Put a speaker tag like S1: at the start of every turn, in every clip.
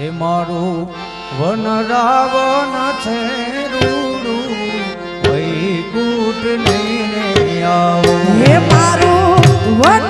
S1: હે મારું વન રાવણ છે રૂડું. વૈકુટ લઈને આવો.
S2: હે મારું વન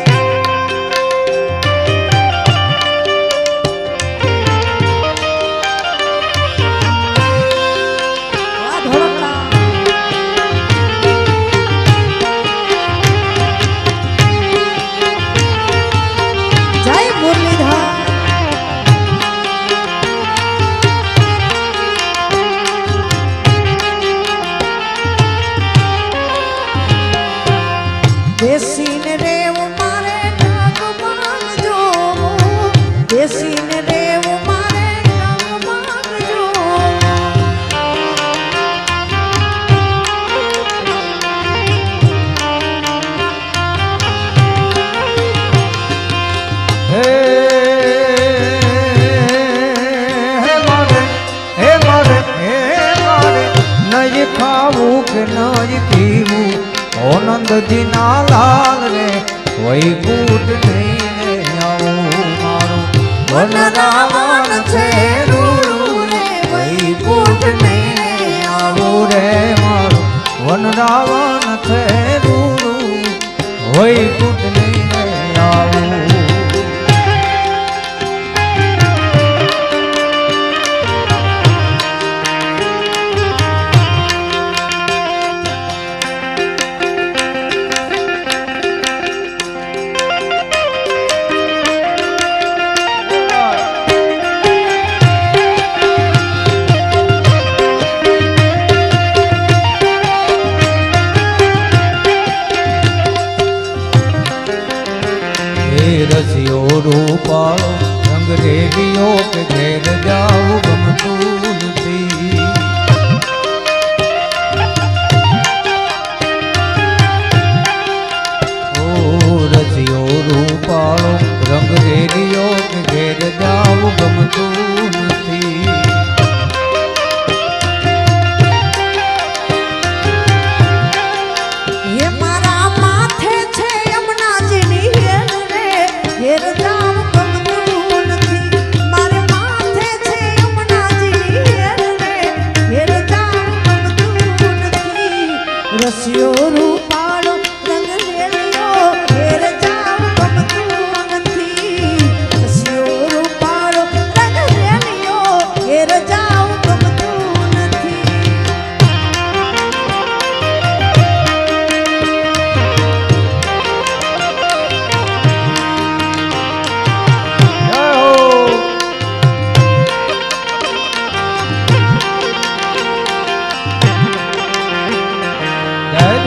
S1: નંદજીના લાલ રે વૈકુટ
S2: નહીં આવું મારું.
S1: વન રાવણ છે વૈકુટ આવું રે મારું. વન રાવણ છે વૈકુટ રસિયો રૂપાળો રંગ દેવીઓ કે ઘેર જાવ ગમતું?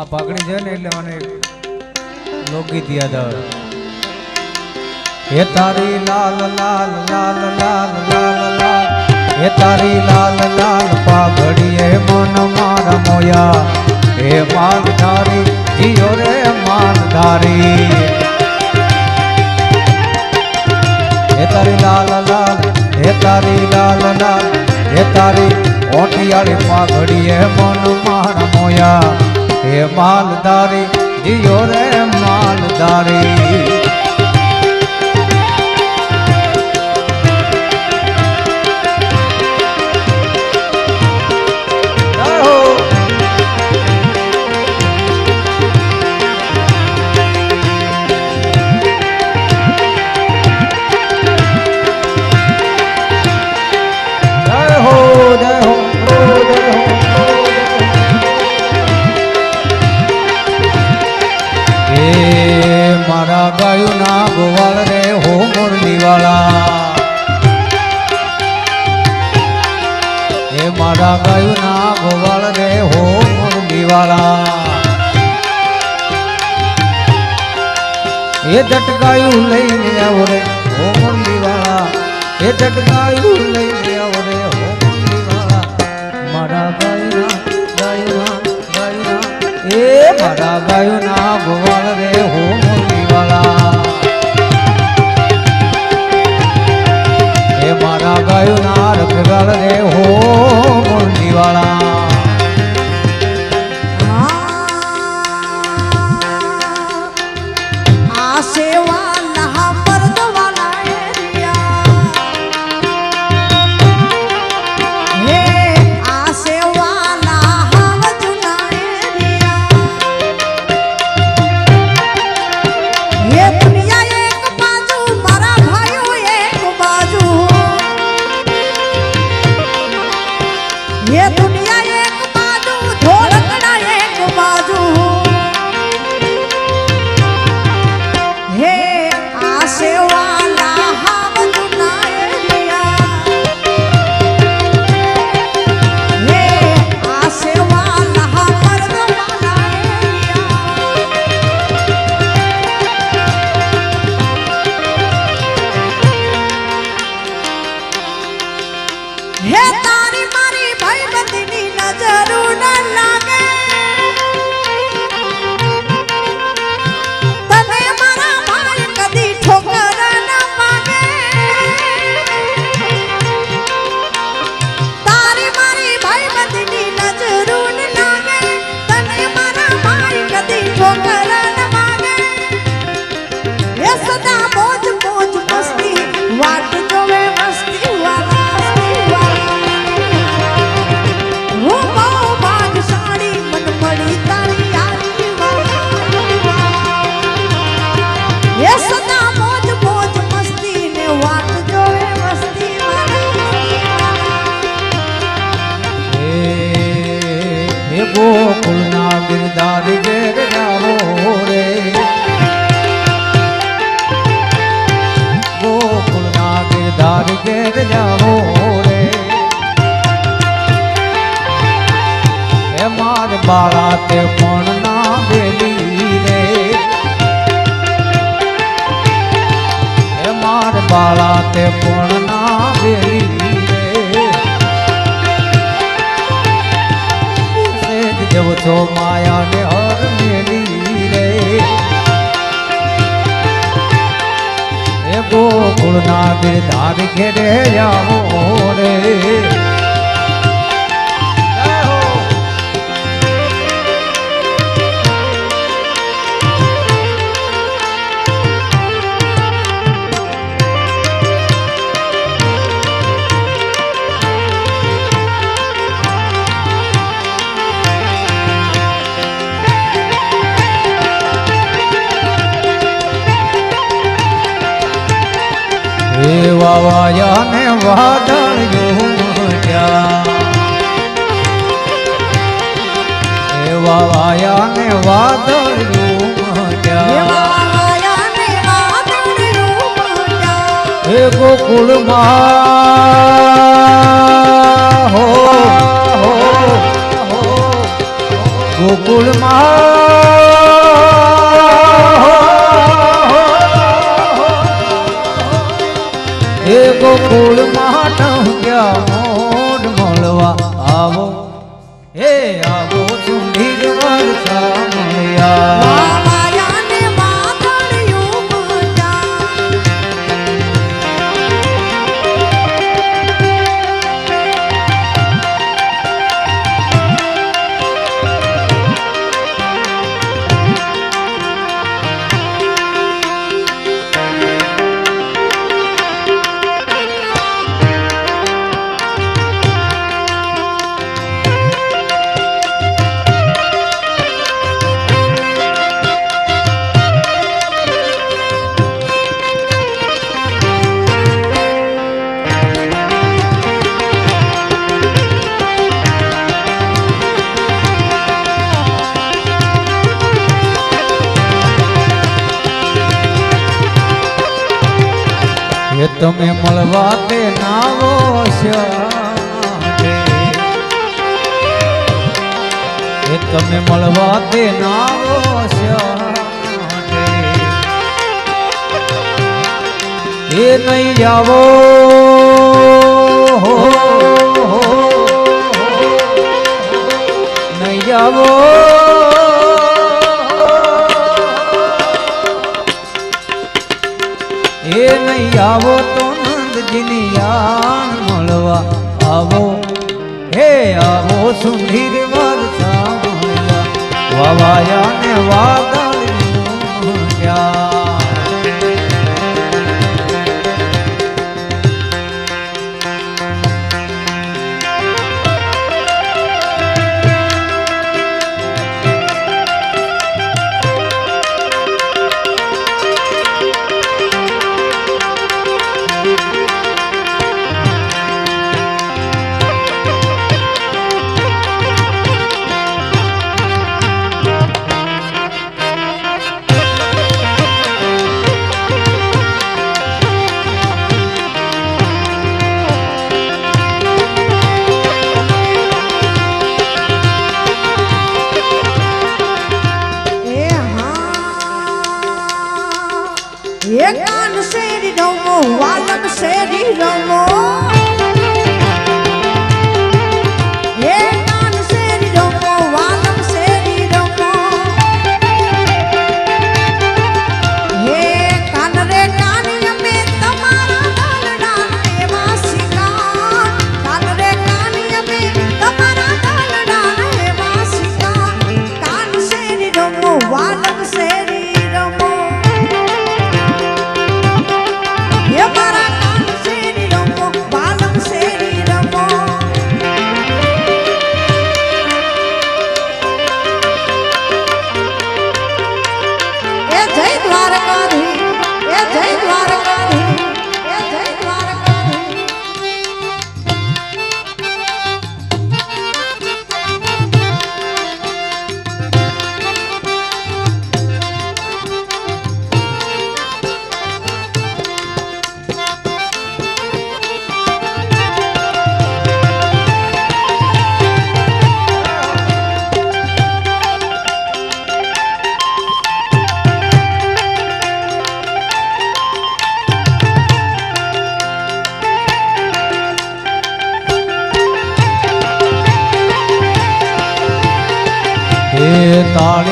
S1: આ પાઘડી છે ને એટલે મને લોકગીત યાદ આવે. હે તારી લાલ લાલ લાલ લાલ લાલ લાલ. હે તારી લાલ લાલ પાઘડી હે મન મારા મોયા. એ માન ધારી જીઓ રે માન ધારી હે તારી લાલ લાલ, હે તારી લાલ લાલ. હે તારી ઓઠિયાળી પાઘડી હે મન મારા માલધારી જીઓ રે માલધારી. એ જટકાયું લઈને આવો રે, હો મુરલી વાળા એ જટકાયું લઈને આવો રે, હો મુરલી વાળા મારા ગાયના ગાયના ગાયના એ મારા ગાયના ઘેર જાઓ રે હે માર બાળા તે પણ ના બેલી રે હે માર બાળા તે પણ ના બેલી રે જેવ છો માયા ને ગોકુળના બિરદાર ઘેરે આવો રે. એ વાવાયા ને વાદળિયા એ વાવાયા ને
S2: વાદળિયા
S1: એ ગોકુળમાં હો ગોકુળમાં ગોકુળમાં ટંગ્યા. તમે મળવા તે નાવો એ તમે મળવા તે નાવો. એ નહીં આવો હો. નહીં આવો આવો તો નંદજીની યાણ મળવા. આવો હે આવો સુંદર વરસા વાવાયા ને વાદળ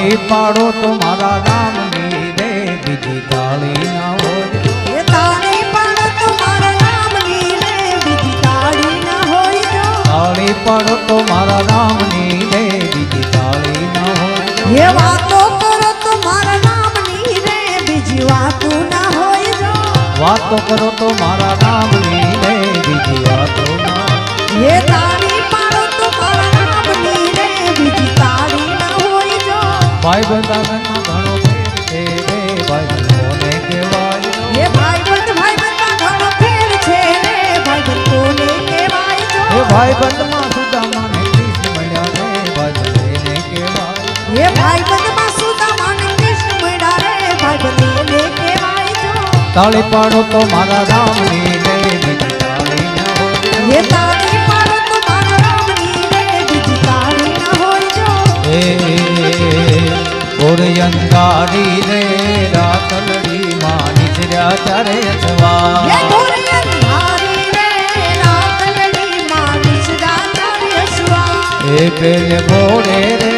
S1: તાળી પાડો તો મારા રામની રે બીજી તાળી ના હોય.
S2: તાળી પાડો તો મારા નામની રે બીજી તાળી ના હોય
S1: તાળી પાડો તો મારા રામની રે બીજી તાળી ના હોય.
S2: એ વાતો કરો તો મારા નામની રે બીજી વાતો ના હોય
S1: વાતો કરો તો મારા રામની રે બીજી વાતો ના.
S2: એ તાળી
S1: ભાઈ બંધાગણમાં ઘણો ફેર છે રે ભાઈ બંધોને કહેવાય
S2: એ ભાઈ બંધ ભાઈ બંધમાં ઘણો ફેર છે રે ભાઈ બંધ કોને કહેવાય જો?
S1: હે ભાઈ બંધમાં સુદામાને કૃષ્ણ મળ્યા રે ભાઈ બંધેને કહેવાય.
S2: એ ભાઈ બંધમાં સુદામાને કૃષ્ણ મળ્યા રે ભાઈ બંધ એને કહેવાય જો?
S1: તાળી પાડો તો મારા રામની રે તાળી. ના હોય
S2: તાળી
S1: ગોરયંગારી રે રાતલડી માં નીચર્યા ચારે
S2: એ
S1: અજવા.
S2: ધોરિયન હારી રે રાતલડી માં વિસરા ચારે અસવા
S1: એ પેલ બોડે રે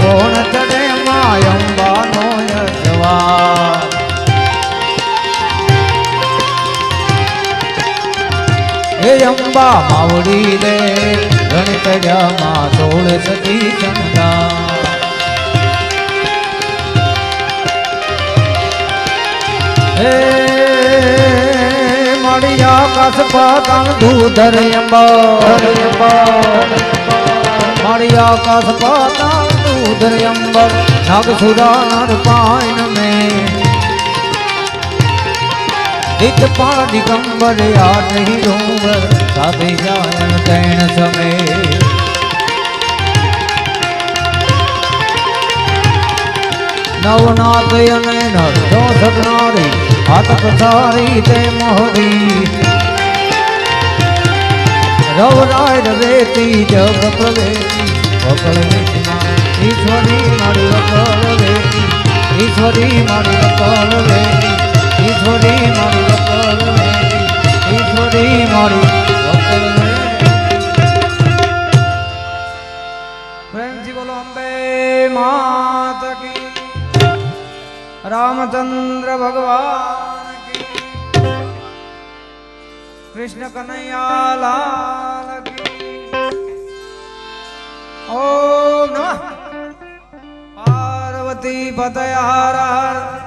S1: કોણ ચડે માયંબાનો યજવા. હે અંબા માવડી રે ગણતડ્યામાં સોળ સતી ચંદા. હે, મળ્યા કસ પાતાળ ધૂધર અંબર. મળ્યા કસ પાતાળ ધૂધર અંબર નાગસુરા નર પાયન મેં. નિત પાળ દિગંબર યાદ ડુંગર સાથે નવનાથ અને નર ચોસઠ નારી હાથ પથારી તે મોહરી રવરાય રવેતી જગ પ્રવેતી વકળ વિષ્ણા ઈશ્વરી મારી વકળ વેતી ઈશ્વરી મારી વકળ રામચંદ્ર ભગવાન કૃષ્ણ કનૈયા લાલ ઓમ નમઃ. પાર્વતી પતય હર હર